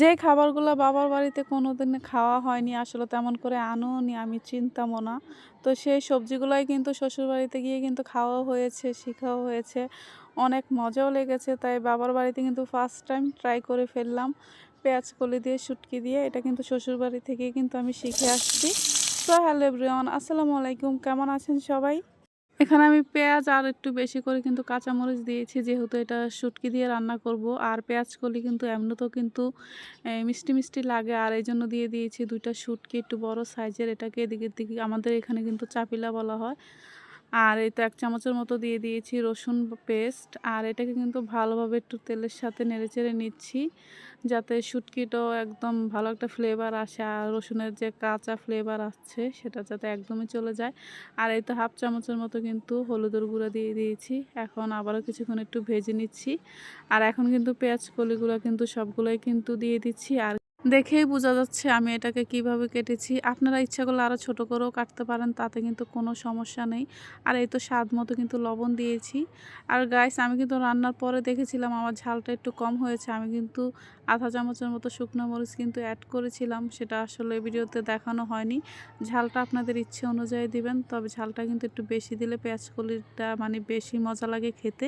যে খাবারগুলো বাবার বাড়িতে কোনো দিন খাওয়া হয়নি, আসলে তেমন করে আনোনি, আমি চিনতামও না। তো সেই সবজিগুলোই কিন্তু শ্বশুরবাড়িতে গিয়ে কিন্তু খাওয়া হয়েছে, শেখাও হয়েছে। অনেক মজাও লেগেছে, তাই বাবার বাড়িতে কিন্তু ফার্স্ট টাইম ট্রাই করে ফেললাম। পেঁয়াজ কলি দিয়ে, শুটকি দিয়ে, এটা কিন্তু শ্বশুরবাড়ি থেকে কিন্তু আমি শিখে আসছি। তো হ্যালো এভরিওয়ান, আসসালামু আলাইকুম, কেমন আছেন সবাই? এখানে আমি পেঁয়াজ আর একটু বেশি করে কিন্তু কাঁচামরিচ দিয়েছি, যেহেতু এটা শুটকি দিয়ে রান্না করব। আর পেঁয়াজ করলে কিন্তু এমনিতেও কিন্তু মিষ্টি মিষ্টি লাগে। আর এই জন্য দিয়ে দিয়েছি দুইটা শুটকি, একটু বড় সাইজের। এটাকে এদিকে দিকে আমাদের এখানে কিন্তু চাপিলা বলা হয়। আর এই তো এক চামচের মতো দিয়ে দিয়েছি রসুন পেস্ট। আর এটাকে কিন্তু ভালোভাবে একটু তেলের সাথে নেড়েচেড়ে নিচ্ছি, যাতে শুটকিটাও একদম ভালো একটা ফ্লেভার আসে। আর রসুনের যে কাঁচা ফ্লেভার আসছে সেটা যাতে একদমই চলে যায়। আর এই তো হাফ চামচের মতো কিন্তু হলুদের গুঁড়া দিয়ে দিয়েছি। এখন আবারও কিছুক্ষণ একটু ভেজে নিচ্ছি। আর এখন কিন্তু পেঁয়াজ কলিগুলো কিন্তু সবগুলোই কিন্তু দিয়ে দিচ্ছি। আর দেখেই বোঝা যাচ্ছে আমি এটাকে কীভাবে কেটেছি। আপনারা ইচ্ছা করলে আরও ছোট করেও কাটতে পারেন, তাতে কিন্তু কোনো সমস্যা নেই। আর এই তো স্বাদ মতো কিন্তু লবণ দিয়েছি। আর গাইস আমি কিন্তু রান্নার পরে দেখেছিলাম আমার ঝালটা একটু কম হয়েছে। আমি কিন্তু আধা চামচের মতো শুকনো মরিচ কিন্তু অ্যাড করেছিলাম, সেটা আসলে ভিডিওতে দেখানো হয়নি। ঝালটা আপনাদের ইচ্ছে অনুযায়ী দিবেন, তবে ঝালটা কিন্তু একটু বেশি দিলে পেঁয়াজ কলিটা মানে বেশি মজা লাগে খেতে,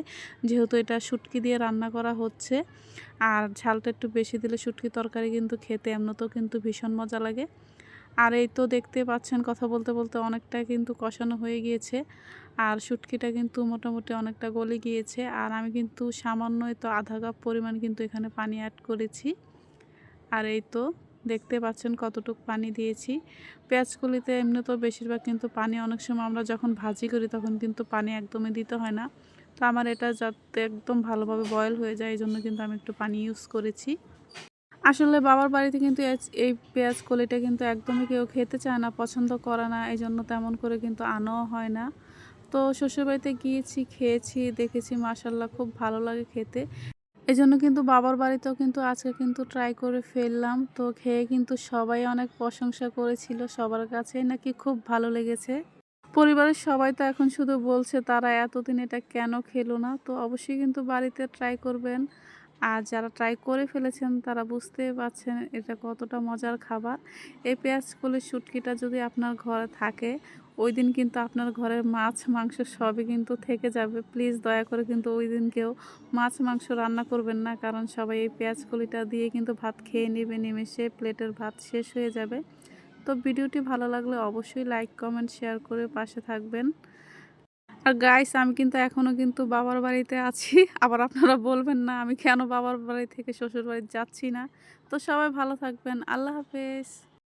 যেহেতু এটা শুটকি দিয়ে রান্না করা হচ্ছে। আর ঝালটা একটু বেশি দিলে শুটকি তরকারি কিন্তু খেতে এমনিতেও কিন্তু ভীষণ মজা লাগে। আর এই তো দেখতে পাচ্ছেন কথা বলতে বলতে অনেকটা কিন্তু কষানো হয়ে গিয়েছে। আর শুটকিটা কিন্তু মোটামুটি অনেকটা গলে গিয়েছে। আর আমি কিন্তু সামান্যই তো আধা কাপ পরিমাণ কিন্তু এখানে পানি অ্যাড করেছি। আর এই তো দেখতে পাচ্ছেন কতটুকু পানি দিয়েছি। পেঁয়াজকলিতে এমনি তো বেশিরভাগ কিন্তু পানি অনেক সময় আমরা যখন ভাজি করি তখন কিন্তু পানি একদমই দিতে হয় না। তো আমার এটা যাতে একদম ভালোভাবে বয়েল হয়ে যায় এই জন্য কিন্তু আমি একটু পানি ইউজ করেছি। আসলে বাবার বাড়িতে কিন্তু এই পেঁয়াজ কলিটা কিন্তু একদমই কেউ খেতে চায় না, পছন্দ করে না এই জন্য তেমন করে কিন্তু আনাও হয় না। তো শ্বশুরবাড়িতে গিয়েছি, খেয়েছি, দেখেছি মাসাল্লাহ খুব ভালো লাগে খেতে। এই জন্য কিন্তু বাবার বাড়িতেও কিন্তু আজকে কিন্তু ট্রাই করে ফেললাম। তো খেয়ে কিন্তু সবাই অনেক প্রশংসা করেছিল, সবার কাছেই নাকি খুব ভালো লেগেছে। পরিবারের সবাই তো এখন শুধু বলছে তারা এতদিন এটা কেন খেলো না? তো অবশ্যই কিন্তু বাড়িতে ট্রাই করবেন। আর যারা ট্রাই করে ফেলেছেন তারা বুঝতে পারছেন এটা কতটা মজার খাবার। এই পেঁয়াজ কলির শুটকিটা যদি আপনার ঘরে থাকে, ওই দিন কিন্তু আপনার ঘরের মাছ, মাংস সবই কিন্তু থেকে যাবে। প্লিজ দয়া করে কিন্তু ওই দিন কেউ মাছ, মাংস রান্না করবেন না, কারণ সবাই এই পেঁয়াজ কলিটা দিয়ে কিন্তু ভাত খেয়ে নেবে, নিমেষে প্লেটের ভাত শেষ হয়ে যাবে। তো ভিডিওটি ভালো লাগলে অবশ্যই লাইক কমেন্ট শেয়ার করে পাশে থাকবেন। আর গাইস আমি কিন্তু এখনও কিন্তু বাবার বাড়িতে আছি। আবার আপনারা বলবেন না, আমি কেন বাবার বাড়ি থেকে শ্বশুর বাড়ি যাচ্ছি না। তো সবাই ভালো থাকবেন। আল্লাহ হাফেজ।